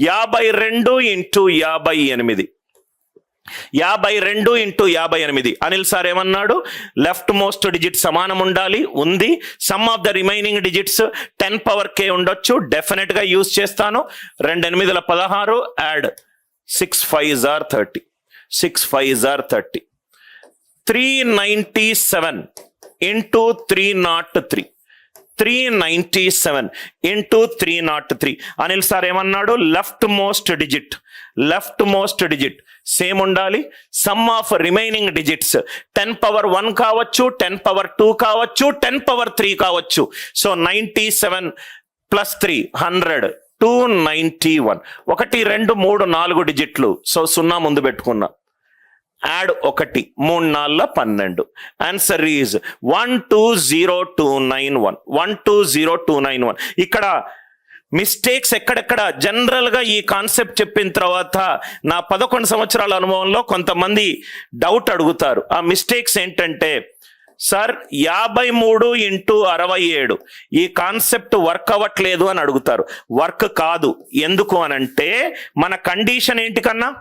యాభై రెండు ఇంటూ యాభై ఎనిమిది. యాభై రెండు ఇంటూ యాభై ఎనిమిది. అనిల్ సార్ ఏమన్నాడు? లెఫ్ట్ మోస్ట్ డిజిట్ సమానం ఉండాలి ఉంది. Sum of the remaining digits ten power K ఉండొచ్చు డెఫినెట్గా యూజ్ చేస్తాను. రెండు ఎనిమిదిల పదహారు add. Six five are thirty. Six five are thirty. Three ninety seven into three nought three. Three ninety seven into three nought three Anil sir ఏమన్నాడు? Left most digit left most digit same ఉండాలి. Sum of remaining digits ten power one కావచ్చు ten power two కావచ్చు ten power three కావచ్చు. So ninety seven plus three hundred two ninety one ఒకటి రెండు మూడు నాలుగు డిజిట్లు so సున్నా ముందు పెట్టుకున్నా. యాడ్ ఒకటి మూడు నాలుగు పన్నెండు. Answer is one two zero two nine one one two zero two nine one ఇక్కడ మిస్టేక్స్ ఎక్కడెక్కడ? జనరల్గా ఈ కాన్సెప్ట్ చెప్పిన తర్వాత నా పదకొండు సంవత్సరాల అనుభవంలో కొంతమంది డౌట్ అడుగుతారు. ఆ మిస్టేక్స్ ఏంటంటే సార్ యాభై మూడు ఇంటూ అరవై ఏడు. ఈ కాన్సెప్ట్ వర్క్ అవ్వట్లేదు అని అడుగుతారు. వర్క్ కాదు. ఎందుకు అనంటే మన కండిషన్ ఏంటి కన్నా?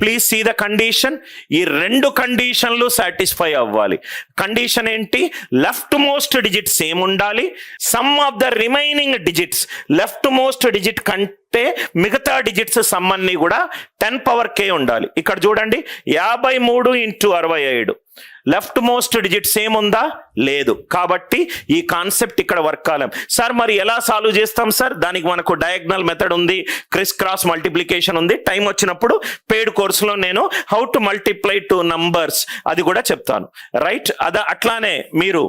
ప్లీజ్ సీ ద కండిషన్ ఈ రెండు కండిషన్లు సాటిస్ఫై అవ్వాలి. కండిషన్ ఏంటి? లెఫ్ట్ మోస్ట్ డిజిట్ సేమ్ ఉండాలి sum of the remaining digits left most digit కంటే మిగతా డిజిట్స్ సమ్ అన్ని కూడా టెన్ పవర్ కే ఉండాలి. ఇక్కడ చూడండి యాభై మూడు ఇంటూ అరవై ఏడు లెఫ్ట్ మోస్ట్ డిజిట్ సేమ్ ఉందా లేదు. కాబట్టి ఈ కాన్సెప్ట్ ఇక్కడ వర్క్ కాలం. సార్ మరి ఎలా సాల్వ్ చేస్తాం సార్? దానికి మనకు డయాగ్నల్ మెథడ్ ఉంది క్రిస్ క్రాస్ మల్టిప్లికేషన్ ఉంది. టైం వచ్చినప్పుడు పేడ్ కోర్సులో నేను how to multiply two numbers అది కూడా చెప్తాను. రైట్ అద అట్లానే మీరు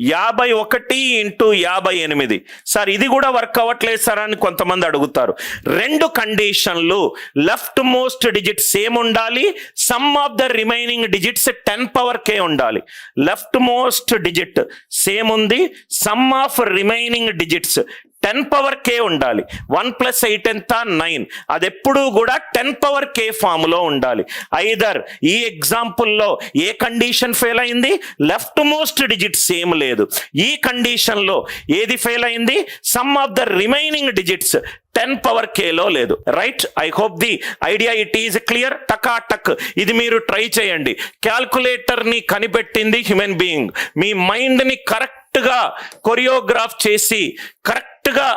యాభై ఒకటి ఇంటూ యాభై ఎనిమిది. సార్ ఇది కూడా వర్క్ అవ్వట్లేదు సార్ అని కొంతమంది అడుగుతారు. రెండు కండిషన్లు లెఫ్ట్ మోస్ట్ డిజిట్ సేమ్ ఉండాలి sum of the remaining digits ten power K ఉండాలి. లెఫ్ట్ మోస్ట్ డిజిట్ సేమ్ ఉంది sum of remaining digits ten power K ఉండాలి. వన్ ప్లస్ ఎయిట్ ఎంత? నైన్. అది ఎప్పుడూ కూడా టెన్ పవర్ కే ఫామ్లో ఉండాలి. ఐదర్ ఈ ఎగ్జాంపుల్లో ఏ కండిషన్ ఫెయిల్ అయింది? లెఫ్ట్ మోస్ట్ డిజిట్ సేమ్ లేదు. ఈ కండిషన్లో ఏది ఫెయిల్ అయింది? Sum of the remaining digits ten power Khelo లేదు. Right? I hope the idea it is clear. టకా టక్. ఇది మీరు ట్రై చేయండి. క్యాల్కులేటర్ని కనిపెట్టింది హ్యూమన్ బీయింగ్. మీ మైండ్ని కరెక్ట్గా కొరియోగ్రాఫ్ చేసి కరెక్ట్ కరెక్ట్గా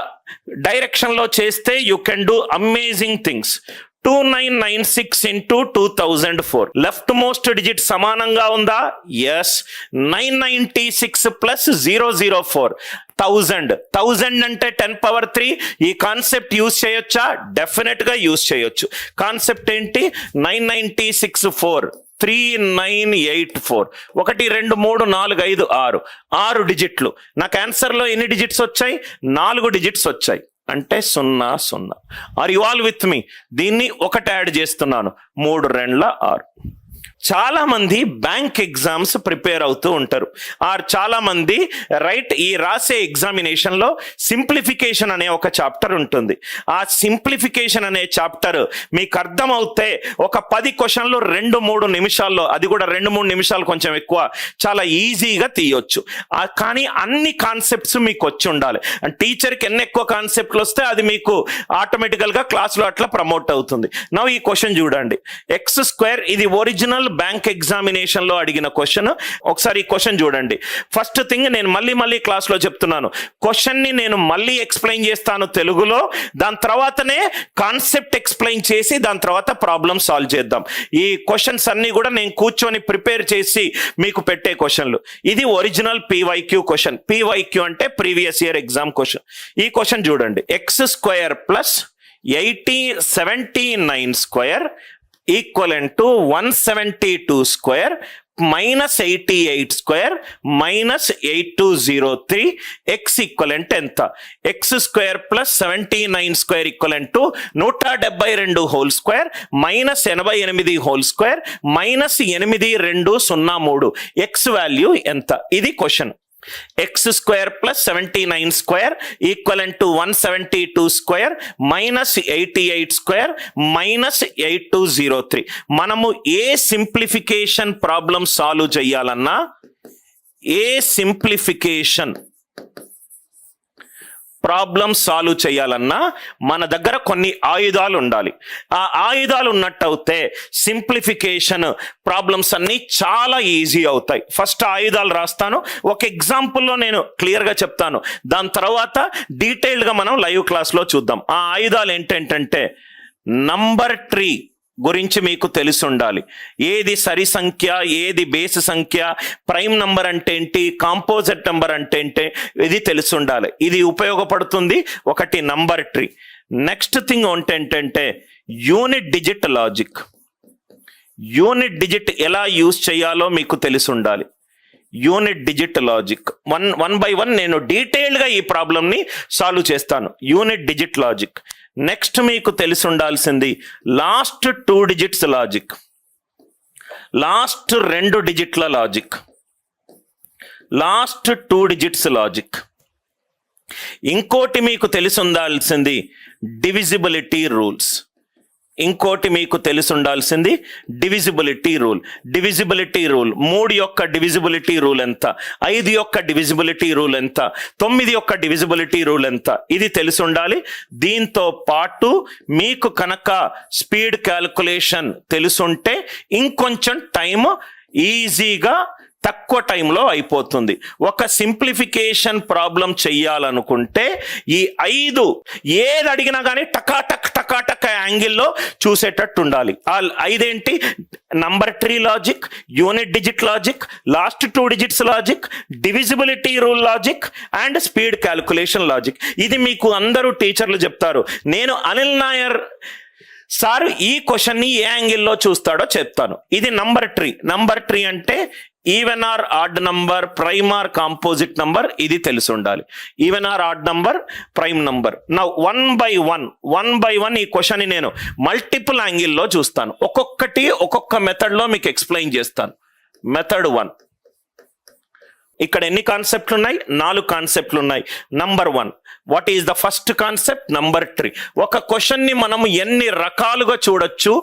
డైరెక్షన్లో చేస్తే you can do amazing things. Two nine nine six into two thousand four. Left most digit సమానంగా ఉందా? Yes nine ninety six plus zero zero four. Thousand. Thousand అంటే టెన్ పవర్ త్రీ. ఈ concept use చేయొచ్చా? డెఫినెట్గా use use చేయొచ్చు. Concept ఏంటి? Nine ninety six four. Three nine eight four. ఒకటి రెండు మూడు నాలుగు ఐదు ఆరు. ఆరు డిజిట్లు. నా క్యాన్సర్లో ఎన్ని డిజిట్స్ వచ్చాయి? నాలుగు డిజిట్స్ వచ్చాయి. అంటే సున్నా సున్నా. Are you all with me దీన్ని ఒకటి యాడ్ చేస్తున్నాను. మూడు రెండ్ల ఆరు. చాలామంది బ్యాంక్ ఎగ్జామ్స్ ప్రిపేర్ అవుతూ ఉంటారు. ఆర్ చాలామంది రైట్ ఈ రాసే ఎగ్జామినేషన్లో సింప్లిఫికేషన్ అనే ఒక చాప్టర్ ఉంటుంది. ఆ సింప్లిఫికేషన్ అనే చాప్టర్ మీకు అర్థమవుతే ఒక పది క్వశ్చన్లు రెండు మూడు నిమిషాల్లో అది కూడా రెండు మూడు నిమిషాలు కొంచెం ఎక్కువ చాలా ఈజీగా తీయొచ్చు. కానీ అన్ని కాన్సెప్ట్స్ మీకు వచ్చి ఉండాలి. టీచర్కి ఎన్ని ఎక్కువ కాన్సెప్ట్లు వస్తే అది మీకు ఆటోమేటికల్గా క్లాస్లో అట్లా ప్రమోట్ అవుతుంది. నవ్వు ఈ క్వశ్చన్ చూడండి. ఎక్స్ స్క్వేర్ ఇది ఒరిజినల్ బ్యాంక్ ఎగ్జామినేషన్లో అడిగిన క్వశ్చన్ ఒకసారి ఈ క్వశ్చన్ చూడండి. ఫస్ట్ థింగ్ నేను మళ్ళీ మళ్ళీ క్లాస్లో చెప్తున్నాను. క్వశ్చన్ని నేను మళ్ళీ ఎక్స్ప్లెయిన్ చేస్తాను తెలుగులో. దాని తర్వాతనే కాన్సెప్ట్ ఎక్స్ప్లెయిన్ చేసి దాని తర్వాత ప్రాబ్లమ్ సాల్వ్ చేద్దాం. ఈ క్వశ్చన్స్ అన్ని కూడా నేను కూర్చొని ప్రిపేర్ చేసి మీకు పెట్టే క్వశ్చన్లు ఇది ఒరిజినల్ పీవైక్యూ క్వశ్చన్ పీవైక్యూ అంటే ప్రీవియస్ ఇయర్ ఎగ్జామ్ క్వశ్చన్ ఈ క్వశ్చన్ చూడండి. X square plus eighty seventy nine square equivalent to one seventy two square minus eighty eight square minus eight two zero three x equivalent ఎంత? X square plus seventy nine square equivalent to నూట డెబ్బై రెండు whole square minus ఎనభై ఎనిమిది whole square minus ఎనిమిది రెండు సున్నా మూడు. ఎక్స్ వాల్యూ ఎంత? ఇది question x square plus seventy nine square equal to one seventy two square minus eighty eight square minus eight two zero three మనము ఏ సింప్లిఫికేషన్ ప్రాబ్లం సాల్వ్ చేయాలన్నా ఏ సింప్లిఫికేషన్ ప్రాబ్లం సాల్వ్ చేయాలన్నా మన దగ్గర కొన్ని ఆయుధాలు ఉండాలి. ఆ ఆయుధాలు ఉన్నట్టయితే సింప్లిఫికేషన్ ప్రాబ్లమ్స్ అన్నీ చాలా ఈజీ అవుతాయి. ఫస్ట్ ఆయుధాలు రాస్తాను. ఒక ఎగ్జాంపుల్లో నేను క్లియర్గా చెప్తాను. దాని తర్వాత డీటెయిల్డ్గా మనం లైవ్ క్లాస్లో చూద్దాం. ఆ ఆయుధాలు ఏంటంటే నంబర్ ట్రీ గురించి మీకు తెలిసి ఉండాలి. ఏది సరి సంఖ్య ఏది బేస్ సంఖ్య ప్రైమ్ నంబర్ అంటే ఏంటి కాంపోజిట్ నంబర్ అంటే ఏంటి ఇది తెలిసి ఉండాలి. ఇది ఉపయోగపడుతుంది ఒకటి నంబర్ ట్రీ. నెక్స్ట్ థింగ్ ఏంటంటే unit digit logic. Unit digit ఎలా యూజ్ చేయాలో మీకు తెలిసి ఉండాలి. Unit digit logic. One by one one నేను డీటెయిల్డ్గా ఈ ప్రాబ్లమ్ని సాల్వ్ చేస్తాను. Unit digit logic. నెక్స్ట్ మీకు తెలిసి ఉండాల్సింది last two digits logic last రెండు డిజిట్ల logic last two digits logic ఇంకోటి మీకు తెలిసి ఉండాల్సింది డివిజిబిలిటీ రూల్స్ ఇంకోటి మీకు తెలుసుండాల్సింది డివిజిబిలిటీ రూల్ డివిజిబిలిటీ రూల్ మూడు యొక్క డివిజిబిలిటీ రూల్ ఎంత? ఐదు యొక్క డివిజిబిలిటీ రూల్ ఎంత? తొమ్మిది యొక్క డివిజిబిలిటీ రూల్ ఎంత? ఇది తెలిసి ఉండాలి దీంతో పాటు మీకు కనుక స్పీడ్ క్యాల్కులేషన్ తెలుసుంటే ఇంకొంచెం టైం ఈజీగా తక్కువ టైంలో అయిపోతుంది. ఒక సింప్లిఫికేషన్ ప్రాబ్లం చెయ్యాలనుకుంటే ఈ ఐదు ఏది అడిగినా కానీ టకాటక్ టకాటక్ యాంగిల్లో చూసేటట్టు ఉండాలి. ఆ ఐదేంటి? Number tree logic unit digit logic last two digits logic divisibility rule logic and speed calculation logic. ఇది మీకు అందరూ టీచర్లు చెప్తారు. నేను అనిల్ నాయర్ సార్ ఈ క్వశ్చన్ని ఏ యాంగిల్లో చూస్తాడో చెప్తాను. ఇది నంబర్ ట్రీ నంబర్ ట్రీ అంటే even or odd number prime or composite number ఇది తెలిసి ఉండాలి even or odd number prime number నా one by one one by one ఈ క్వశ్చన్ నేను మల్టిపుల్ యాంగిల్లో చూస్తాను. ఒక్కొక్కటి ఒక్కొక్క మెథడ్లో మీకు ఎక్స్ప్లెయిన్ చేస్తాను. మెథడ్ వన్ ఇక్కడ ఎన్ని కాన్సెప్ట్లు ఉన్నాయి నాలుగు కాన్సెప్ట్లు ఉన్నాయి number one what is the first concept number three ఒక క్వశ్చన్ని మనం ఎన్ని రకాలుగా చూడొచ్చు?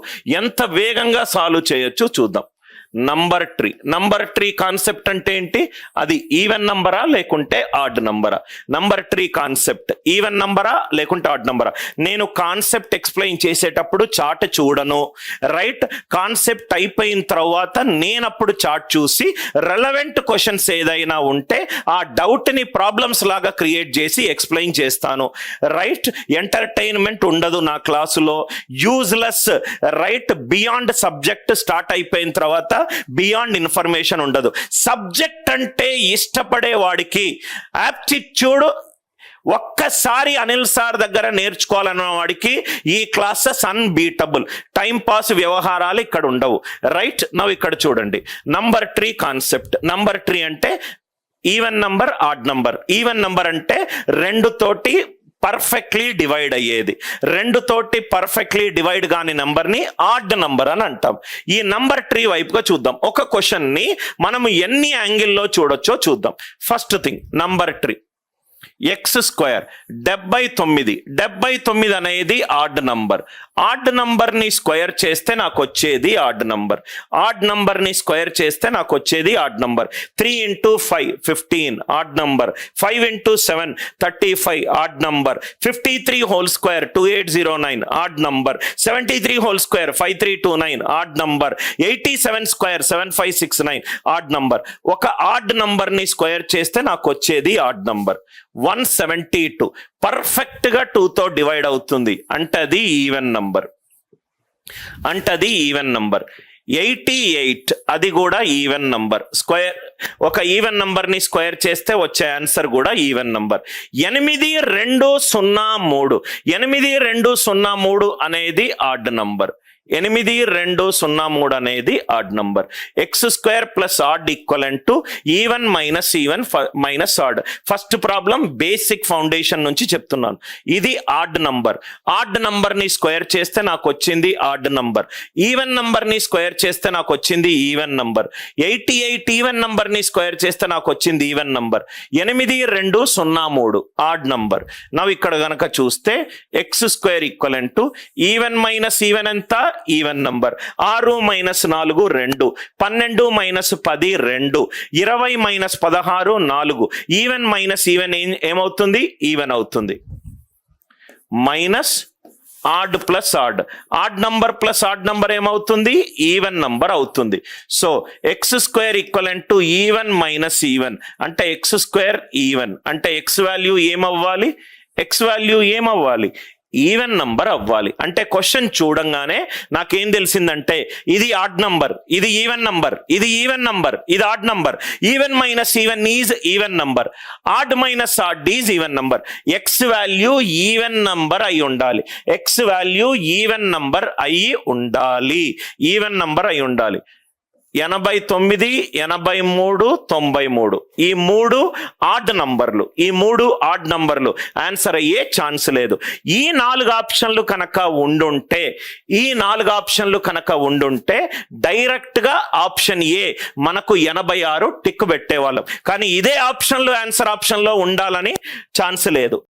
ఎంత వేగంగా సాల్వ్ చేయొచ్చు? చూద్దాం. Number tree number tree concept అంటే ఏంటి? అది ఈవెన్ నంబరా లేకుంటే ఆడ్ నంబరా నంబర్ ట్రీ కాన్సెప్ట్ ఈవెన్ నంబరా లేకుంటే ఆడ్ నంబరా నేను కాన్సెప్ట్ ఎక్స్ప్లెయిన్ చేసేటప్పుడు చాట్ చూడను. రైట్ కాన్సెప్ట్ అయిపోయిన తర్వాత నేను అప్పుడు చాట్ చూసి రెలవెంట్ క్వశ్చన్స్ ఏదైనా ఉంటే ఆ డౌట్ని ప్రాబ్లమ్స్ లాగా క్రియేట్ చేసి ఎక్స్ప్లెయిన్ చేస్తాను. రైట్ ఎంటర్టైన్మెంట్ ఉండదు నా క్లాసులో useless right beyond subject start అయిపోయిన తర్వాత బియాండ్ ఇన్ఫర్మేషన్ ఉండదు. సబ్జెక్ట్ అంటే ఇష్టపడే వాడికి యాప్టిట్యూడ్ ఒక్కసారి అనిల్ సార్ దగ్గర నేర్చుకోవాలన్న వాడికి ఈ క్లాసెస్ అన్బీటబుల్ టైంపాస్ వ్యవహారాలు ఇక్కడ ఉండవు. రైట్ నవ్వు ఇక్కడ చూడండి. Number tree concept number tree అంటే even number odd number even number అంటే రెండు తోటి పర్ఫెక్ట్లీ డివైడ్ అయ్యేది. రెండు తోటి పర్ఫెక్ట్లీ డివైడ్ కాని నంబర్ని ఆడ్ నంబర్ అని అంటాం. ఈ నంబర్ ట్రీ వైపుగా చూద్దాం. ఒక క్వశ్చన్ని మనం ఎన్ని యాంగిల్లో చూడొచ్చో చూద్దాం. First thing number tree x square డెబ్బై తొమ్మిది. డెబ్బై తొమ్మిది అనేది ఆడ్ నంబర్ ఆడ్ నంబర్ని స్క్వేర్ చేస్తే నాకు వచ్చేది ఆడ్ నంబర్ ఆడ్ నంబర్ని స్క్వేర్ చేస్తే నాకు వచ్చేది odd number three into five fifteen odd number five into seven thirty five odd number fifty three whole square two eight zero nine odd number seventy three whole square five three two nine odd number eighty seven square seven five six nine odd number ఒక odd నంబర్ని square చేస్తే నాకు వచ్చేది odd number one seventy two. పర్ఫెక్ట్గా టూతో divide అవుతుంది. అంటే అది ఈవెన్ నంబర్ అంటే అది ఈవెన్ నంబర్ ఎయిటీ ఎయిట్ అది కూడా ఈవెన్ నంబర్ స్క్వేర్ ఒక ఈవెన్ నంబర్ని స్క్వేర్ చేస్తే వచ్చే ఆన్సర్ కూడా ఈవెన్ నంబర్ ఎనిమిది రెండు సున్నా మూడు. ఎనిమిది రెండు సున్నా మూడు అనేది ఆడ్ నంబర్ ఎనిమిది రెండు సున్నా మూడు అనేది odd number x square plus odd equal to even minus even minus odd first problem basic foundation నుంచి చెప్తున్నాను. ఇది ఆడ్ నంబర్ ఆడ్ నంబర్ని స్క్వేర్ చేస్తే నాకు వచ్చింది ఆడ్ నంబర్ ఈవెన్ నంబర్ని స్క్వేర్ చేస్తే నాకు వచ్చింది even number eighty eight even నంబర్ని స్క్వేర్ చేస్తే నాకు వచ్చింది ఈవెన్ నంబర్ ఎనిమిది రెండు సున్నా మూడు ఆడ్ నంబర్ నవ్వు ఇక్కడ గనక చూస్తే x square equal to even minus even ఎంత? ఈవెన్ నంబర్ ఆరు మైనస్ నాలుగు రెండు. పన్నెండు మైనస్ పది రెండు. ఇరవై మైనస్ పదహారు నాలుగు. ఈవెన్ మైనస్ ఈవెన్ ఏం ఏమవుతుంది? ఈవెన్ అవుతుంది. Minus odd plus odd odd number plus odd number ఏమవుతుంది? ఈవెన్ నంబర్ అవుతుంది. So x square equivalent to even minus even అంటే ఎక్స్ స్క్వేర్ ఈవెన్ అంటే ఎక్స్ వాల్యూ ఏమవ్వాలి? ఎక్స్ వాల్యూ ఏమవ్వాలి? ఈవెన్ నంబర్ అవ్వాలి. అంటే క్వశ్చన్ చూడంగానే నాకేం తెలిసిందంటే ఇది ఆడ్ నంబర్ ఇది ఈవెన్ నంబర్ ఇది ఈవెన్ నంబర్ ఇది odd number even minus even is even number odd minus odd is even number x value even number అయి ఉండాలి. ఎక్స్ వాల్యూ ఈవెన్ నంబర్ అయి ఉండాలి. ఈవెన్ నంబర్ అయి ఉండాలి. ఎనభై తొమ్మిది ఎనభై మూడు తొంభై మూడు. ఈ మూడు ఆడ్ నంబర్లు ఈ మూడు ఆడ్ నంబర్లు ఆన్సర్ అయ్యే ఛాన్స్ లేదు. ఈ నాలుగు ఆప్షన్లు కనుక ఉండుంటే ఈ నాలుగు ఆప్షన్లు కనుక ఉండుంటే డైరెక్ట్గా ఆప్షన్ ఏ మనకు ఎనభై ఆరు టిక్ పెట్టేవాళ్ళం. కానీ ఇదే ఆప్షన్లు ఆన్సర్ ఆప్షన్లో ఉండాలని ఛాన్స్ లేదు.